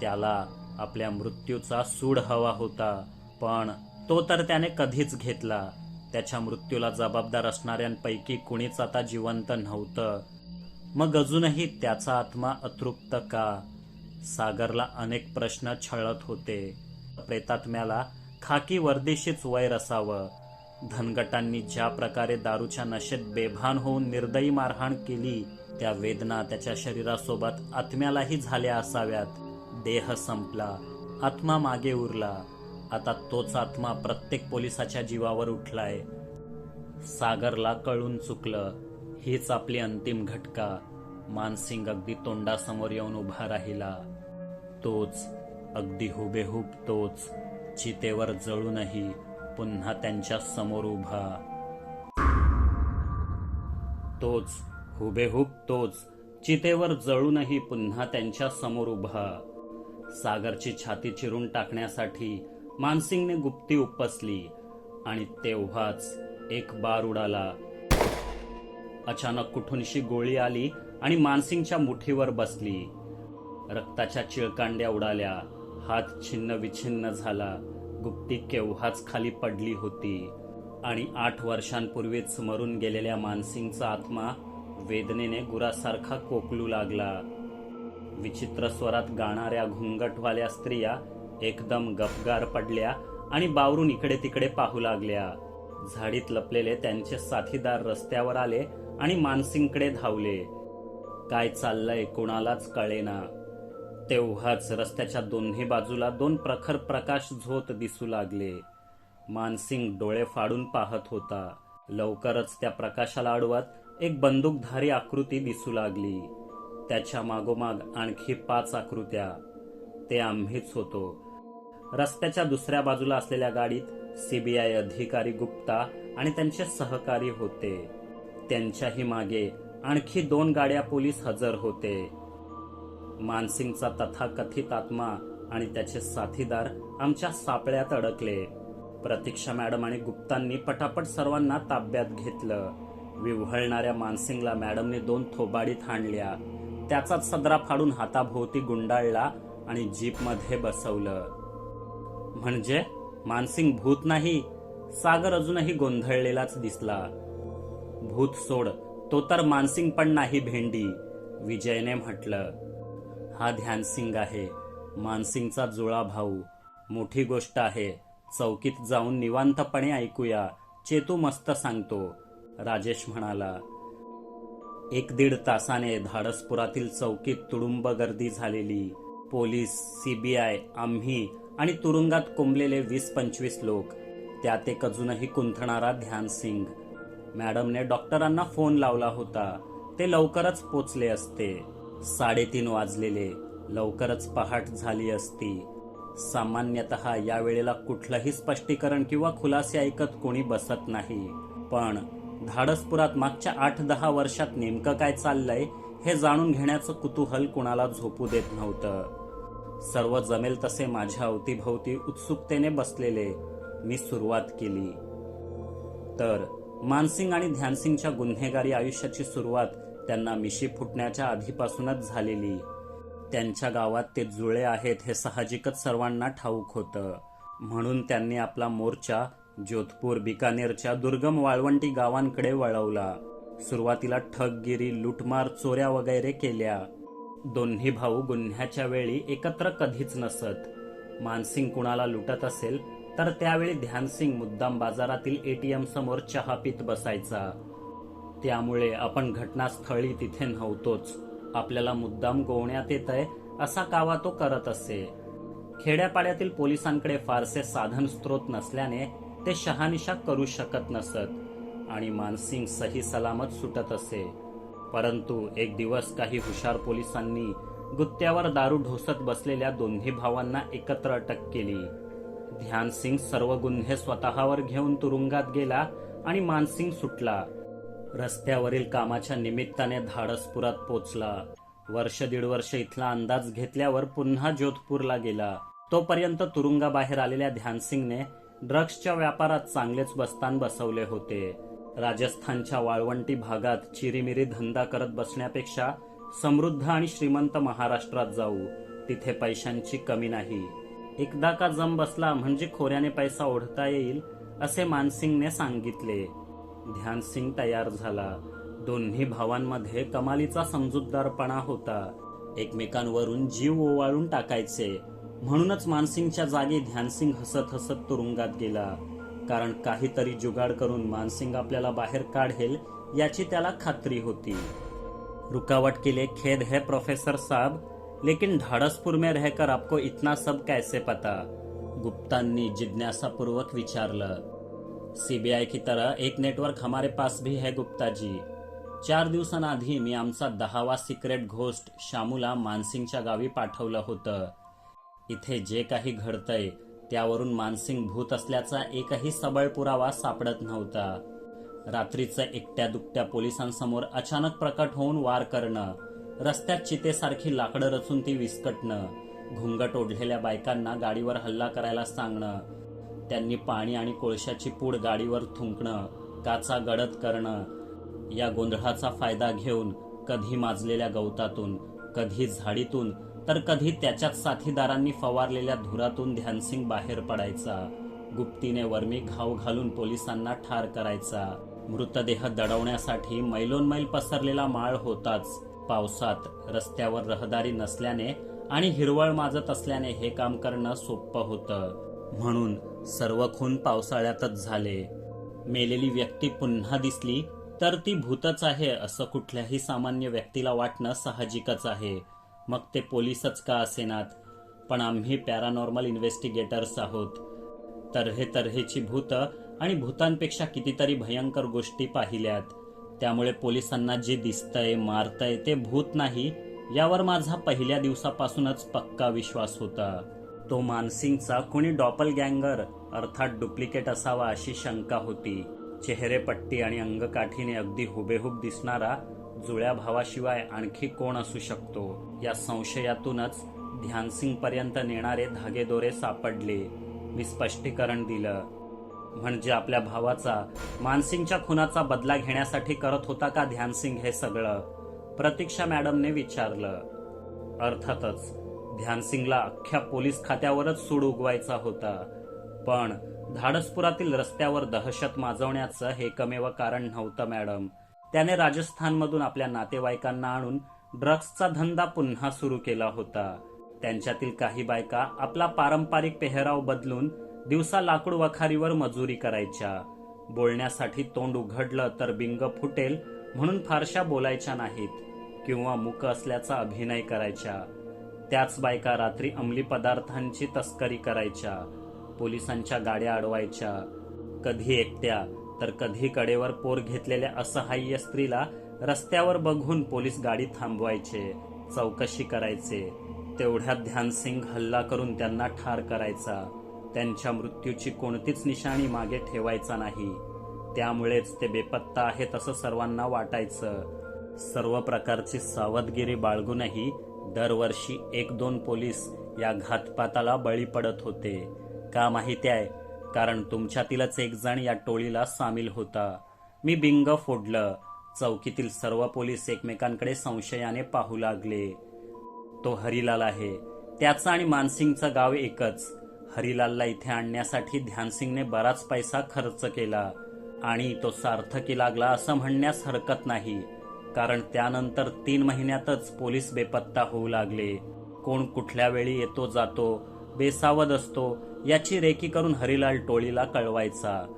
त्याला आपल्या मृत्यूचा सूड हवा होता पण तो तर त्याने कधीच घेतला. त्याच्या मृत्यूला जबाबदार असणाऱ्यांपैकी कुणीच आता जिवंत नव्हतं. मग अजूनही त्याचा आत्मा अतृप्त का? सागरला अनेक प्रश्न छळत होते. प्रेतात्म्याला खाकी वर्देशीच वैर असावं. धनगटांनी ज्या प्रकारे दारूच्या नशेत बेभान होऊन निर्दयी मारहाण केली त्या वेदना त्याच्या शरीरासोबत आत्म्यालाही झाल्या असाव्यात. देह संपला आत्मा मागे उरला. आता तोच आत्मा प्रत्येक पोलिसाच्या जीवावर उठलाय. सागरला कळून चुकलं हीच आपली अंतिम घटका. मानसिंग अगदी तोंडासमोर येऊन उभा राहिला. तोच अगदी हुबेहूब तोच चितेवर जळूनही पुन्हा त्यांच्यासमोर उभा. तोच हुबेहूब तोच चितेवर जळूनही पुन्हा त्यांच्यासमोर उभा. सागरची छाती चिरून टाकण्यासाठी मानसिंगने गुप्ती उपसली आणि तेव्हाच एक बार उडाला. अचानक कुठूनशी गोळी आली आणि मानसिंगच्या मुठीवर बसली. रक्ताच्या चिळकांड्या उडाल्या. हात छिन्न विछिन्न झाला. गुप्ती केव्हाच खाली पडली होती? आणि आठ वर्षांपूर्वीच मरून गेलेल्या मानसिंगचा आत्मा वेदनेने गुरासारखा कोकलू लागला. विचित्र स्वरात गाणाऱ्या घुंगटवाल्या स्त्रिया एकदम गपगार पडल्या आणि बावरून इकडे तिकडे पाहू लागल्या. झाडीत लपलेले त्यांचे साथीदार रस्त्यावर आले आणि मानसिंगकडे धावले. काय चाललंय कोणालाच कळेना. तेव्हाच रस्त्याच्या दोन्ही बाजूला दोन प्रखर प्रकाश झोत दिसू लागले. मानसिंग डोळे फाडून पाहत होता. लवकरच त्या प्रकाशाला अडवत एक बंदूकधारी आकृती दिसू लागली. त्याच्या मागोमाग आणखी पाच आकृत्या. ते आम्हीच होतो. रस्त्याच्या दुसऱ्या बाजूला असलेल्या गाडीत सीबीआय अधिकारी गुप्ता आणि त्यांचे सहकारी होते. त्यांच्याही मागे आणखी दोन गाड्या पोलीस हजर होते. मानसिंगचा तथाकथित आत्मा आणि त्याचे साथीदार आमच्या सापळ्यात अडकले. प्रतीक्षा मॅडम आणि गुप्तांनी पटापट सर्वांना ताब्यात घेतलं. विव्हळणाऱ्या मानसिंगला मॅडमने दोन थोबाडीत हाणल्या. त्याचाच सदरा फाडून हाताभोवती गुंडाळला आणि जीपमध्ये बसवलं. म्हणजे मानसिंग भूत नाही सागर अजूनही गोंधळलेलाच दिसला. भूत सोड तो तर मानसिंग पण नाही भेंडी विजयने म्हटलं. हा ध्यानसिंग आहे मानसिंगचा जुळा भाऊ. मोठी गोष्ट आहे चौकीत जाऊन निवांतपणे ऐकूया चेतू मस्त सांगतो राजेश म्हणाला. एक दीड तासाने धाडसपुरातील चौकीत तुडुंब गर्दी झालेली. पोलीस सीबीआय आम्ही आणि तुरुंगात कोंबलेले वीस पंचवीस लोक. त्यात एक अजूनही कुंथणारा ध्यानसिंग मॅडमने डॉक्टरांना फोन लावला होता. ते लवकरच पोचले असते. साडेतीन वाजलेले. लवकरच पहाट झाली असती. सामान्यतः या वेळेला कुठलंही स्पष्टीकरण किंवा खुलासे ऐकत कोणी बसत नाही. पण धाडसपुरात मागच्या आठ दहा वर्षात नेमकं काय चाललंय हे जाणून घेण्याचं कुतूहल कुणाला झोपू देत नव्हतं. सर्व जमेल तसे माझ्या अवतीभोवती उत्सुकतेने बसलेले मी सुरुवात केली. तर मानसिंग आणि ध्यानसिंगच्या गुन्हेगारी आयुष्याची सुरुवात त्यांना मिशी फुटण्याच्या आधीपासूनच झालेली. त्यांच्या गावात ते जुळे आहेत हे साहजिकच सर्वांना ठाऊक होतं. म्हणून त्यांनी आपला मोर्चा जोधपूर बिकानेरच्या दुर्गम वाळवंटी गावांकडे वळवला. सुरुवातीला ठगगिरी लुटमार चोऱ्या वगैरे केल्या. दोन्ही भाऊ गुन्ह्याच्या वेळी एकत्र कधीच नसत. मानसिंग कुणाला लुटत असेल तर त्यावेळी ध्यानसिंग मुद्दाम बाजारातील एटीएम समोर चहा पित बसायचा. त्यामुळे आपण घटनास्थळी तिथे नव्हतोच. आपल्याला मुद्दाम गोवण्यात येत आहे असा कावा तो करत असे. खेड्यापाड्यातील पोलिसांकडे फारसे साधन स्रोत नसल्याने ते शहानिशा करू शकत नसत आणि मानसिंग सही सलामत सुटत असे. परंतु एक दिवस काही हुशार पोलिसांनी गुत्त्यावर दारू ढोसत बसलेल्या दोन्ही भावांना एकत्र अटक केली. ध्यानसिंग सर्व गुन्हे स्वतःवर घेऊन तुरुंगात गेला आणि मानसिंग सुटला. रस्त्यावरील कामाच्या निमित्ताने धाडसपुरात पोचला. वर्ष दीड वर्ष इथला अंदाज घेतल्यावर पुन्हा जोधपूरला गेला. तोपर्यंत तुरुंगाबाहेर आलेल्या ध्यानसिंगने ड्रग्सच्या व्यापारात चांगलेच बस्तान बसवले होते. राजस्थानच्या वाळवंटी भागात चिरीमिरी धंदा करत बसण्यापेक्षा समृद्ध आणि श्रीमंत महाराष्ट्रात जाऊ तिथे पैशांची कमी नाही. एकदा का जम बसला म्हणजे खोऱ्याने पैसा ओढता येईल असे मानसिंगने सांगितले. ध्यानसिंग तयार झाला. दोन्ही भावांमध्ये कमालीचा समजूतदारपणा होता. एकमेकांवरून जीव ओवाळून टाकायचे. म्हणूनच मानसिंगच्या जागी ध्यानसिंग हसत हसत तुरुंगात गेला. कारण काहीतरी जुगाड करून मानसिंग आपल्याला बाहेर काढेल याची त्याला खात्री होती. रुकावट के लिए खेद है प्रोफेसर साहब लेकिन ढाड़सपुर में रहकर आपको इतना सब कैसे पता? गुप्तांनी जिज्ञासापूर्वक विचारलं. सीबीआय की तरह एक नेटवर्क हमारे पास भी है गुप्ता जी चार दिवसांआधी मी आमचा दहावा सिक्रेट घोस्ट शामूला मानसिंगच्या गावी पाठवलं होतं. इथे जे काही घडतंय त्यावरून मानसिंग भूत असल्याचा एकही सबळ पुरावा सापडत नव्हता. रात्रीचं एकट्या दुकट्या पोलिसांसमोर अचानक प्रकट होऊन वार करणं रस्त्यात चितेसारखी लाकडं रचून ती विस्कटणं घुंगट ओढलेल्या बायकांना गाडीवर हल्ला करायला सांगणं त्यांनी पाणी आणि कोळशाची पूड गाडीवर थुंकणं काचा गडद करणं या गोंधळाचा फायदा घेऊन कधी माजलेल्या गवतातून कधी झाडीतून तर कधी त्याच्याच साथीदारांनी फवारलेल्या धुरातून ध्यानसिंग बाहेर पडायचा. गुप्तीने वर्मी घाव घालून पोलिसांना ठार करायचा. मृतदेह दडवण्यासाठी मैलोनमैल पसरलेला माळ होताच. पावसात रस्त्यावर रहदारी नसल्याने आणि हिरवळ माजत असल्याने हे काम करणं सोपं होतं. म्हणून सर्व खून पावसाळ्यातच झाले. मेलेली व्यक्ती पुन्हा दिसली तर ती भूतच आहे असं कुठल्याही सामान्य व्यक्तीला वाटणं साहजिकच आहे. मग ते पोलीसच का असेनात? पण आम्ही पॅरानॉर्मल इन्व्हेस्टिगेटर्स आहोत. तऱ्हे तऱ्हेची भूत आणि भूतांपेक्षा कितीतरी भयंकर गोष्टी पाहिल्यात. त्यामुळे पोलिसांना जे दिसतंय मारतंय ते भूत नाही यावर माझा पहिल्या दिवसापासूनच पक्का विश्वास होता. तो मानसिंगचा कुणी डॉपल गँगर अर्थात डुप्लिकेट असावा अशी शंका होती. चेहरेपट्टी आणि अंगकाठीने अगदी हुबेहूब दिसणारा जुळ्या भावाशिवाय आणखी कोण असू शकतो? या संशयातूनच ध्यानसिंग पर्यंत नेणारे धागेदोरे सापडले. मी स्पष्टीकरण दिलं. म्हणजे आपल्या भावाचा मानसिंगच्या खुनाचा बदला घेण्यासाठी करत होता का ध्यानसिंग हे सगळं? प्रतीक्षा मॅडमने विचारलं. अर्थातच ध्यानसिंगला अख्ख्या पोलीस खात्यावरच सूड उगवायचा होता. पण धाडसपुरातील रस्त्यावर दहशत माजवण्याचं हे कमेव कारण नव्हतं मॅडम. त्याने राजस्थानमधून आपल्या नातेवाईकांना आणून ड्रग्सचा धंदा पुन्हा सुरू केला होता. त्यांच्यातील काही बायका आपला पारंपरिक पेहराव बदलून दिवसा लाकूड वखारीवर मजुरी करायच्या. बोलण्यासाठी तोंड उघडलं तर बिंग फुटेल म्हणून फारशा बोलायच्या नाहीत किंवा मुक असल्याचा अभिनय करायच्या. त्याच बायका रात्री अंमली पदार्थांची तस्करी करायच्या. पोलिसांच्या गाड्या अडवायच्या. कधी एकट्या तर कधी कडेवर पोर घेतलेल्या असहाय्य स्त्रीला रस्त्यावर बघून पोलीस गाडी थांबवायचे चौकशी करायचे. तेवढ्यात ध्यानसिंग हल्ला करून त्यांना ठार करायचा. त्यांच्या मृत्यूची कोणतीच निशाणी मागे ठेवायचा नाही. त्यामुळेच ते बेपत्ता आहेत असं सर्वांना वाटायचं. सर्व प्रकारची सावधगिरी बाळगूनही दरवर्षी एक दोन पोलीस या घातपाताला बळी पडत होते. का माहिती आहे? कारण तुमच्यातीलच एक जण या टोळीला सामील होता. मी बिंग फोडलं. चौकीतील सर्व पोलीस एकमेकांकडे संशयाने पाहू लागले. तो हरिलाल आहे. त्याचं आणि मानसिंगचं गाव एकच. हरिलालला इथे आणण्यासाठी ध्यानसिंगने बराच पैसा खर्च केला आणि तो सार्थकी लागला असं म्हणण्यास हरकत नाही. कारण त्यानंतर तीन महिन्यातच पोलीस बेपत्ता होऊ लागले. कोण कुठल्या वेळी येतो जातो बेसावध असतो याची रेकी करून हरिलाल टोळीला कळवायचा.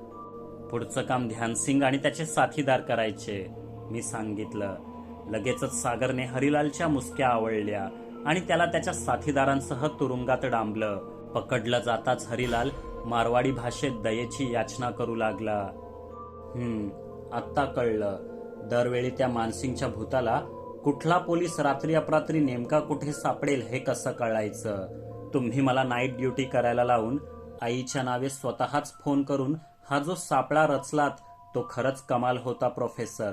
पुढचं काम ध्यानसिंग आणि त्याचे साथीदार करायचे. मी सांगितलं. लगेचच सागरने हरिलालच्या मुसक्या आवळल्या आणि त्याला त्याच्या साथीदारांसह तुरुंगात डांबलं. पकडलं जाताच हरिलाल मारवाडी भाषेत दयेची याचना करू लागला. हम्म आत्ता कळलं. दरवेळी त्या मानसिंगच्या भूताला कुठला पोलीस रात्री अपरात्री नेमका कुठे सापडेल हे कसं कळायचं? तुम्ही मला नाईट ड्युटी करायला लावून आईच्या नावे स्वतःच फोन करून हा जो सापळा रचलात तो खरंच कमाल होता प्रोफेसर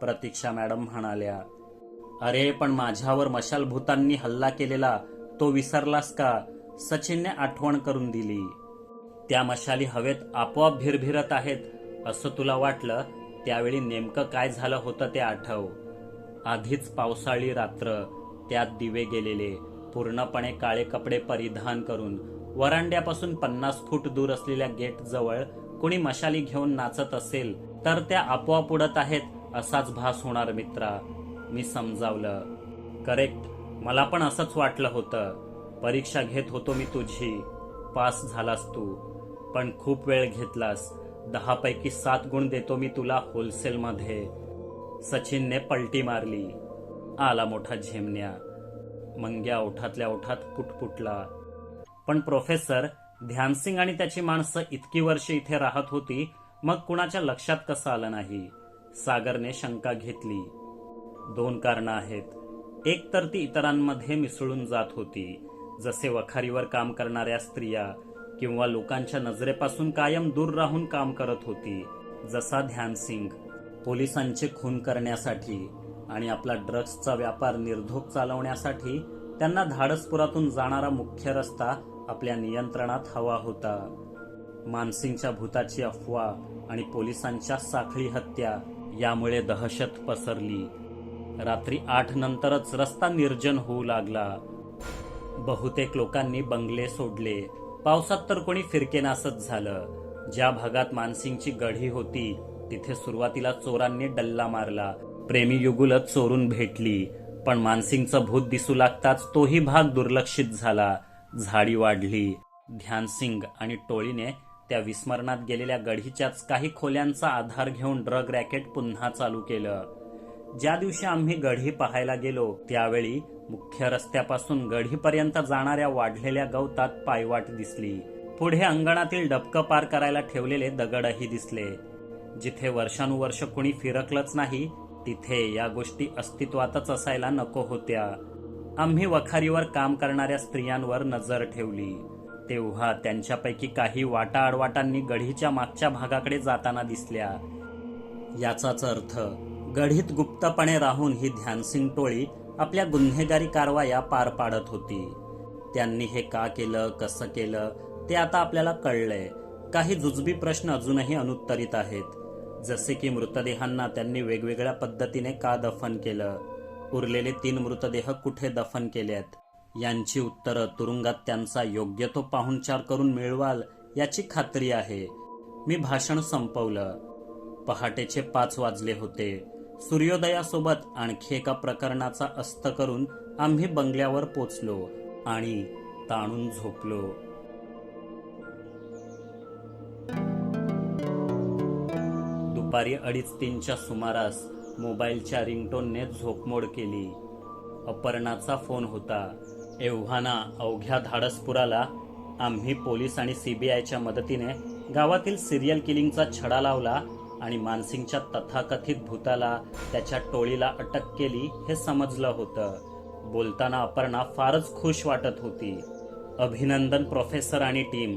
प्रतीक्षा मॅडम म्हणाल्या. अरे पण माझ्यावर मशाल भूतांनी हल्ला केलेला तो विसरलास का? सचिनने आठवण करून दिली. त्या मशाली हवेत आपोआप भिरभिरत आहेत असं तुला वाटलं? त्यावेळी नेमकं काय झालं होतं ते आठव. आधीच पावसाळी रात्र त्यात दिवे गेलेले. पूर्णपणे काळे कपडे परिधान करून वरांड्यापासून पन्नास फूट दूर असलेल्या गेट जवळ कोणी मशाली घेऊन नाचत असेल तर त्या आपोआप उडत आहेत असाच भास होणार मित्रा. मी समजावलं. करेक्ट मला पण असंच वाटलं होतं. परीक्षा घेत होतो मी तुझी. पास झालास तू. पण खूप वेळ घेतलास. दहा पैकी सात गुण देतो मी तुला होलसेलमध्ये. सचिनने पलटी मारली. आला मोठा झेमण्या. मंग्या ओठातल्या ओठात पुटपुटला पण प्रोफेसर ध्यानसिंग आणि त्याची माणसं इतकी वर्ष इथे राहत होती मग कुणाच्या लक्षात कसं आलं नाही? सागरने शंका घेतली. दोन कारणं आहेत. एक तर ती इतरांमध्ये मिसळून जात होती. जसे वखारीवर काम करणाऱ्या स्त्रिया किंवा लोकांच्या नजरेपासून कायम दूर राहून काम करत होती. जसा ध्यानसिंग पोलिसांचे खून करण्यासाठी आणि आपला ड्रग्सचा व्यापार निर्धोक चालवण्यासाठी त्यांना धाडसपुरातून जाणारा मुख्य रस्ता आपल्या नियंत्रणात हवा होता. मानसिंगच्या भूताची अफवा आणि पोलिसांच्या साखळी हत्या यामुळे दहशत पसरली. रात्री आठ नंतरच रस्ता निर्जन होऊ लागला. बहुतेक लोकांनी बंगले सोडले. पावसात तर कोणी फिरकेनासच झालं. ज्या भागात मानसिंगची गढी होती तिथे सुरुवातीला चोरांनी डल्ला मारला. प्रेमी युगुलच चोरून भेटली पण मानसिंगचं भूत दिसू लागताच तोही भाग दुर्लक्षित झाला. झाडी वाढली. ध्यानसिंग आणि टोळीने त्या विस्मरणात गेलेल्या गढीच्याच काही खोल्यांचा आधार घेऊन ड्रग रॅकेट पुन्हा चालू केलं. ज्या दिवशी आम्ही गढी पाहायला गेलो त्यावेळी मुख्य रस्त्यापासून गढीपर्यंत जाणाऱ्या वाढलेल्या गवतात पायवाट दिसली. पुढे अंगणातील डबकं पार करायला ठेवलेले दगडही दिसले. जिथे वर्षानुवर्ष कुणी फिरकलंच नाही तिथे या गोष्टी अस्तित्वातच असायला नको होत्या. आम्ही वखारीवर काम करणाऱ्या स्त्रियांवर नजर ठेवली. तेव्हा त्यांच्यापैकी काही वाटा आडवाटांनी गढीच्या मागच्या भागाकडे जाताना दिसल्या. याचाच अर्थ गढीत गुप्तपणे राहून ही ध्यानसिंग टोळी आपल्या गुन्हेगारी कारवाया पार पाडत होती. त्यांनी हे का केलं कसं केलं ते आता आपल्याला कळलंय. काही जुजबी प्रश्न अजूनही अनुत्तरित आहेत. जसे की मृतदेहांना त्यांनी वेगवेगळ्या पद्धतीने का दफन केलं? उरलेले तीन मृतदेह कुठे दफन केलेत? यांची उत्तरं तुरुंगात त्यांचा योग्य तो पाहुणचार करून मिळवाल याची खात्री आहे. मी भाषण संपवलं. पहाटेचे पाच वाजले होते. सूर्योदयासोबत आणखी एका प्रकरणाचा अस्त करून आम्ही बंगल्यावर पोचलो आणि ताणून झोपलो. दुपारी अडीच तीनच्या सुमारास मोबाईलच्या रिंगटोनने झोपमोड केली. अपर्णाचा फोन होता. एव्हाना अवघ्या धाडसपुराला आम्ही पोलीस आणि सीबीआयच्या मदतीने गावातील सिरियल किलिंगचा छडा लावला आणि मानसिंगच्या तथाकथित भूताला त्याच्या टोळीला अटक केली हे समजलं होतं. बोलताना अपर्णा फारच खुश वाटत होती. अभिनंदन प्रोफेसर आणि टीम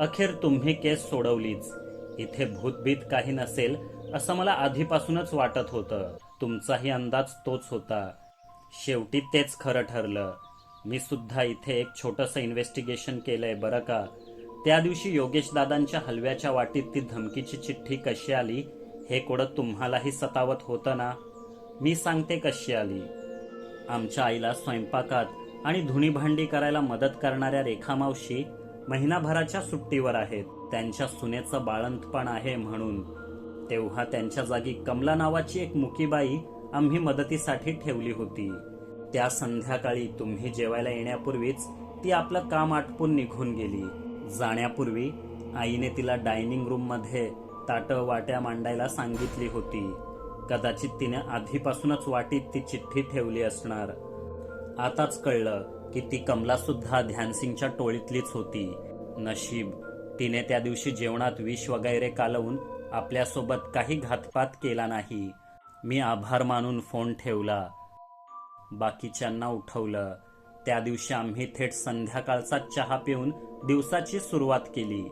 अखेर तुम्ही केस सोडवलीच. इथे भूतभीत काही नसेल असं मला आधीपासूनच वाटत होतं. तुमचाही अंदाज तोच होता. शेवटी तेच खरं ठरलं. मी सुद्धा इथे एक छोटंसं इन्व्हेस्टिगेशन केलंय बरं का? त्या दिवशी योगेश दादांच्या हलव्याच्या वाटीत ती धमकीची चिठ्ठी कशी आली हे कोडं तुम्हालाही सतावत होतं ना? मी सांगते कशी आली. आमच्या आईला स्वयंपाकात आणि धुणी भांडी करायला मदत करणाऱ्या रेखामावशी महिनाभराच्या सुट्टीवर आहेत. त्यांच्या सुनेचं बाळंतपण आहे म्हणून. तेव्हा त्यांच्या जागी कमला नावाची एक मुकीबाई आम्ही मदतीसाठी ठेवली होती. त्या संध्याकाळी तुम्ही जेवायला येण्यापूर्वीच ती आपलं काम आटपून निघून गेली. जाण्यापूर्वी आईने तिला डायनिंग रूममध्ये ताटं वाट्या मांडायला सांगितली होती. कदाचित तिने आधीपासूनच वाटीत ती चिठ्ठी ठेवली असणार. आताच कळलं की ती कमला सुद्धा ध्यानसिंगच्या टोळीतलीच होती. नशीब तिने त्या दिवशी जेवणात विष वगैरे कालवून आपल्यासोबत काही घातपात केला नाही. मी आभार मानून फोन ठेवला. बाकीच्यांना उठवलं. त्या दिवशी आम्ही थेट संध्याकाळचा चहा पिऊन दिवसाची सुरुवात केली.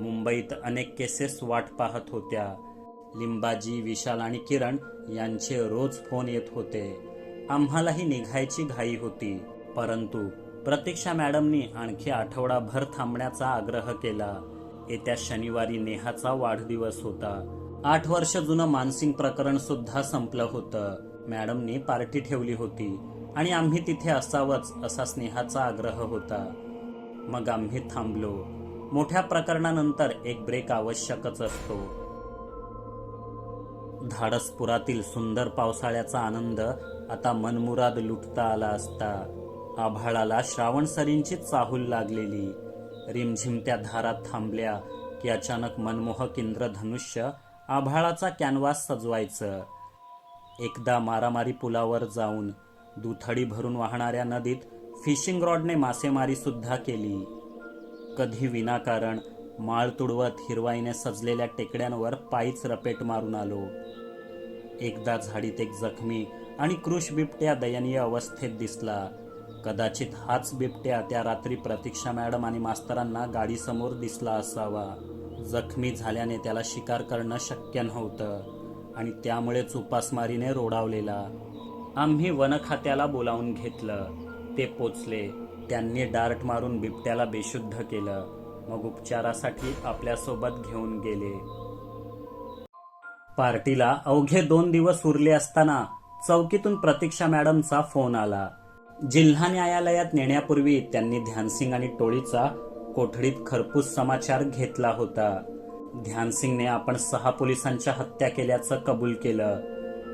मुंबईत अनेक केसेस वाट पाहत होत्या. लिंबाजी विशाल आणि किरण यांचे रोज फोन येत होते. आम्हालाही निघायची घाई होती. परंतु प्रतीक्षा मॅडमनी आणखी आठवडाभर थांबण्याचा आग्रह केला. येत्या शनिवारी नेहाचा वाढदिवस होता. आठ वर्ष जुनं मानसिंग प्रकरण सुद्धा संपलं होतं. मॅडमनी पार्टी ठेवली होती आणि आम्ही तिथे असावंच असा स्नेहाचा आग्रह होता. मग आम्ही थांबलो. मोठ्या प्रकरणानंतर एक ब्रेक आवश्यकच असतो. धाडसपुरातील सुंदर पावसाळ्याचा आनंद आता मनमुराद लुटता आला असता. आभाळाला श्रावणसरींची चाहूल लागलेली. रिमझिमत्या धारात थांबल्या की अचानक मनमोहक इंद्रधनुष्य आभाळाचा कॅनव्हास सजवायचं. एकदा मारामारी पुलावर जाऊन दुथडी भरून वाहणाऱ्या नदीत फिशिंग रॉडने मासेमारी सुद्धा केली. कधी विनाकारण माळ तुडवत हिरवाईने सजलेल्या टेकड्यांवर पायीच रपेट मारून आलो. एकदा झाडीत एक जखमी आणि कृष बिबट्या दयनीय अवस्थेत दिसला. कदाचित हाच बिबट्या त्या रात्री प्रतीक्षा मॅडम आणि मास्तरांना गाडीसमोर दिसला असावा. जखमी झाल्याने त्याला शिकार करणं शक्य नव्हतं आणि त्यामुळेच उपासमारीने रोडावलेला. आम्ही वनखात्याला बोलावून घेतलं. ते पोचले. त्यांनी डार्ट मारून बिबट्याला बेशुद्ध केलं. मग उपचारासाठी आपल्यासोबत घेऊन गेले. पार्टीला अवघे दोन दिवस उरले असताना चौकीतून प्रतीक्षा मॅडमचा फोन आला. जिल्हा न्यायालयात नेण्यापूर्वी त्यांनी ध्यानसिंग आणि टोळीचा कोठडीत खरपूस समाचार घेतला होता. ध्यानसिंगने आपण सहा पोलिसांच्या हत्या केल्याचं कबूल केलं.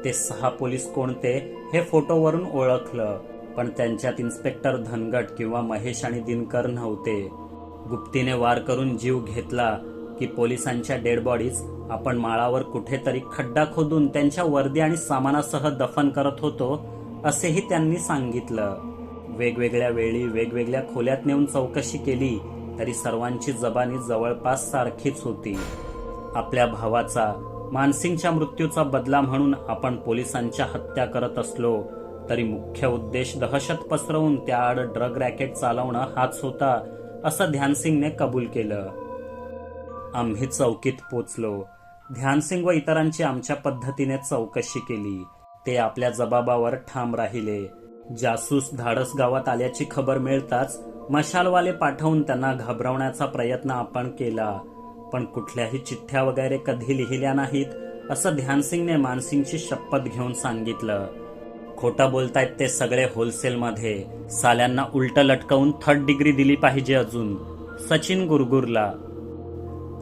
ते सहा पोलीस कोणते हे फोटोवरून ओळखलं पण त्यांच्यात इन्स्पेक्टर धनगट किंवा महेश आणि दिनकर नव्हते. गुप्तीने वार करून जीव घेतला की पोलिसांच्या डेड बॉडीज आपण माळावर कुठेतरी खड्डा खोदून त्यांच्या वर्दी आणि सामानासह दफन करत होतो असेही त्यांनी सांगितलं. वेगवेगळ्या वेळी वेगवेगळ्या खोल्यात नेऊन चौकशी केली तरी सर्वांची जबानी जवळपास सारखीच होती. आपल्या भावाचा मानसिंगच्या मृत्यूचा बदला म्हणून आपण पोलिसांच्या हत्या करत असलो तरी मुख्य उद्देश दहशत पसरवून त्याआड ड्रग रॅकेट चालवणं हाच होता असं ध्यानसिंगने कबूल केलं. आम्ही चौकीत पोचलो. ध्यानसिंग व इतरांची आमच्या पद्धतीने चौकशी केली. ते आपल्या जबाबावर ठाम राहिले. जासूस धाडस गावात आल्याची खबर मिळताच मशालवाले पाठवून त्यांना घाबरवण्याचा प्रयत्न आपण केला. पण कुठल्याही चिठ्ठ्या वगैरे कधी लिहिल्या नाहीत असं ध्यानसिंगने मानसिंगची शपथ घेऊन सांगितलं. खोटं बोलतायत ते सगळे होलसेलमध्ये. साल्यांना उलट लटकवून थर्ड डिग्री दिली पाहिजे अजून. सचिन गुरगुरला.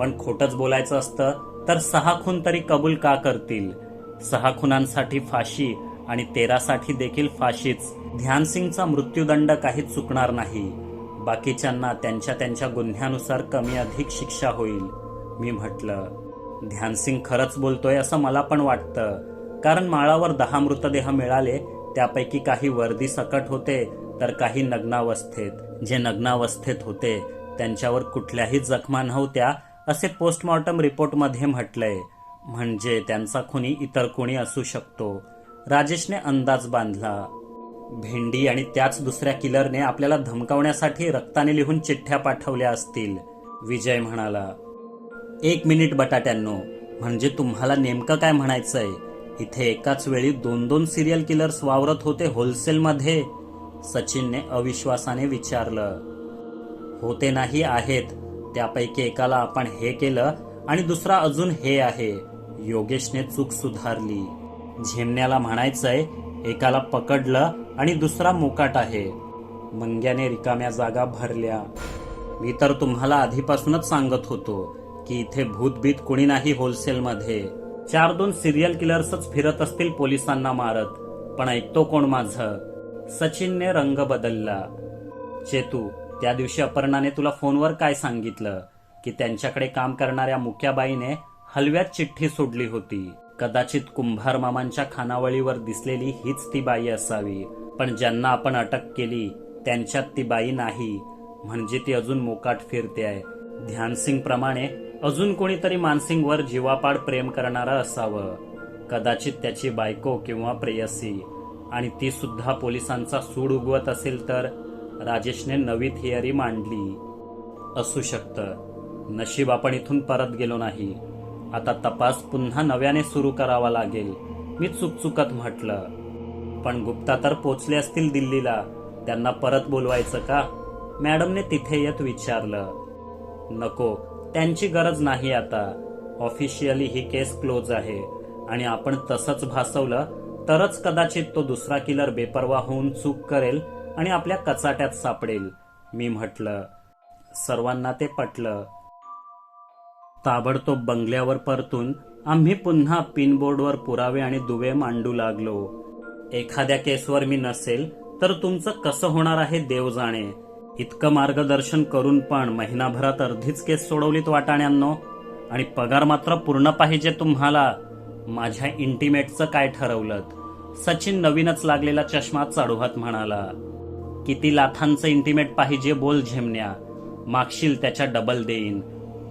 पण खोटच बोलायचं असतं तर सहा खून तरी कबूल का करतील? सहा खुनांसाठी फाशी आणि तेरासाठी देखील फाशीच. ध्यानसिंगचा मृत्यूदंड काही चुकणार नाही. बाकीच्यांना त्यांच्या त्यांच्या गुन्ह्यानुसार कमी अधिक शिक्षा होईल. मी म्हटलं ध्यानसिंग खरंच बोलतोय असं मला पण वाटतं. कारण माळावर दहा मृतदेह मिळाले त्यापैकी काही वर्दी सकट होते तर काही नग्नावस्थेत. जे नग्नावस्थेत होते त्यांच्यावर कुठल्याही जखमा नव्हत्या असे पोस्टमॉर्टम रिपोर्टमध्ये म्हटलंय. म्हणजे त्यांचा खुनी इतर कोणी असू शकतो. राजेशने अंदाज बांधला. भेंडी आणि त्याच दुसऱ्या किलरने आपल्याला धमकावण्यासाठी रक्ताने लिहून चिठ्ठ्या पाठवल्या असतील विजय म्हणाला. एक मिनिट बटाट्यांनो म्हणजे तुम्हाला नेमकं काय म्हणायचंय? इथे एकाच वेळी दोन दोन सिरियल किलर्स वावरत होते होलसेलमध्ये सचिनने अविश्वासाने विचारलं. होते नाही आहेत त्यापैकी एकाला आपण हे केलं आणि दुसरा अजून हे आहे. योगेशने चूक सुधारली. झेमण्याला म्हणायचंय एकाला पकडलं आणि दुसरा मोकाट आहे. मंग्याने रिकाम्या जागा भरल्या. मी तर तुम्हाला आधीपासूनच सांगत होतो की इथे भूतभीत कुणी नाही होलसेलमध्ये. चार दोन सिरियल किलर्सच फिरत असतील पोलिसांना मारत पण ऐकतो कोण माझं? सचिनने रंग बदलला. चेतू त्या दिवशी अपर्णाने तुला फोनवर काय सांगितलं? की त्यांच्याकडे काम करणाऱ्या मुक्याबाईने हलव्यात चिठ्ठी सोडली होती. कदाचित कुंभार मामांच्या खानावळीवर दिसलेली हीच ती बाई असावी. पण ज्यांना आपण अटक केली त्यांच्यात ती बाई नाही. म्हणजे ती अजून मोकाट फिरते आहे. ध्यानसिंग प्रमाणे अजून कोणीतरी मानसिंगवर जीवापाड प्रेम करणारा असावं. कदाचित त्याची बायको किंवा प्रेयसी. आणि ती सुद्धा पोलिसांचा सूड उगवत असेल तर राजेशने नवी थिअरी मांडली. असू शकतं. नशीब आपण इथून परत गेलो नाही. आता तपास पुन्हा नव्याने सुरू करावा लागेल. मी चुकचुकत म्हटलं. पण गुप्ता तर पोचले असतील दिल्लीला. त्यांना परत बोलवायचं का? मॅडमने तिथे येत विचारलं. नको त्यांची गरज नाही आता. ऑफिशियली ही केस क्लोज आहे. आणि आपण तसंच भासवलं तरच कदाचित तो दुसरा किलर बेपरवा होऊन चूक करेल आणि आपल्या कचाट्यात सापडेल मी म्हटलं. सर्वांना ते पटलं. ताबडतोब बंगल्यावर परतून आम्ही पुन्हा पिनबोर्डवर पुरावे आणि दुवे मांडू लागलो. एखाद्या केसवर मी नसेल तर तुमचं कसं होणार आहे देव जाणे. इतकं मार्गदर्शन करून पण महिनाभरात अर्धीच केस सोडवलीत वाटाण्यांनो. आणि पगार मात्र पूर्ण पाहिजे तुम्हाला. माझ्या इंटिमेटचं काय ठरवलं सचिन नवीनच लागलेला चष्मा चढवत म्हणाला. किती लाथांचं इंटिमेट पाहिजे बोल झेमण्या. मागशील त्याच्या डबल देईन.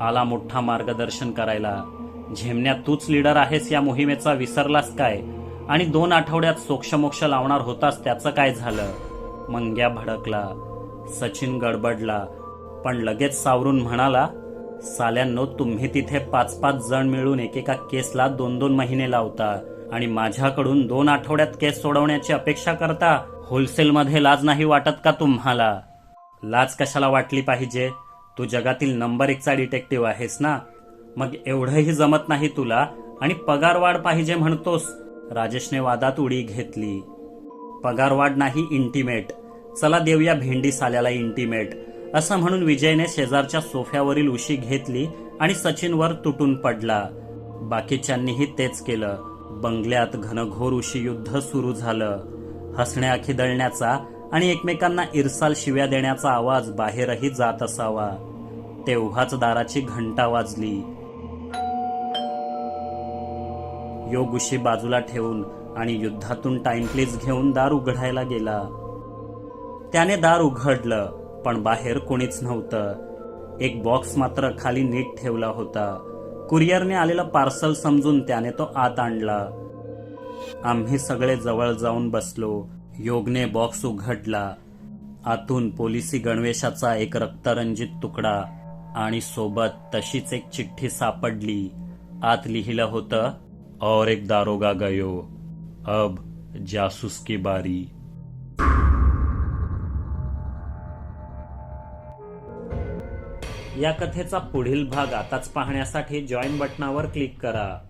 आला मोठा मार्गदर्शन करायला. झेमण्या तूच लीडर आहेस या मोहिमेचा विसरलास काय? आणि दोन आठवड्यात सोक्षमोक्ष लावणार होतास त्याचं काय झालं? मंग्या भडकला. सचिन गडबडला. पण लगेच सावरून म्हणाला साल्यांनो तुम्ही तिथे पाच पाच जण मिळून एकेका केसला दोन दोन महिने लावता आणि माझ्याकडून दोन आठवड्यात केस सोडवण्याची अपेक्षा करता? होलसेलमध्ये लाज नाही वाटत का तुम्हाला? लाज कशाला वाटली पाहिजे? तू जगातील नंबर एकचा डिटेक्टिव्ह आहेस ना? मग एवढंही जमत नाही तुला आणि पगारवाढ पाहिजे म्हणतोस. राजेशने वादात उडी घेतली. पगारवाढ नाही इंटिमेट चला देऊया भेंडी साल्याला इंटिमेट असं म्हणून विजयने शेजारच्या सोफ्यावरील उशी घेतली आणि सचिनवर तुटून पडला. बाकीच्यांनीही तेच केलं. बंगल्यात घनघोर उशी युद्ध सुरू झालं. हसण्या खिदळण्याचा आणि एकमेकांना इरसाल शिव्या देण्याचा आवाज बाहेरही जात असावा. तेव्हाच दाराची घंटा वाजली. योगुशी बाजूला ठेवून आणि युद्धातून टाइमप्लेस घेऊन दार उघडायला गेला. त्याने दार उघडलं पण बाहेर कोणीच नव्हतं. एक बॉक्स मात्र खाली नीट ठेवला होता. कुरिअरने आलेलं पार्सल समजून त्याने तो आत आणला. आम्ही सगळे जवळ जाऊन बसलो. योगने बॉक्स उघडला. आतून पोलिसी गणवेशाचा एक रक्तरंजित तुकडा आणि सोबत तशीच एक चिठ्ठी सापडली. आत लिहिलं होतं और एक दारोगा गयो. अब जासूस की बारी. या कथेचा पुढील भाग आताच पाहण्यासाठी जॉईन बटनावर क्लिक करा.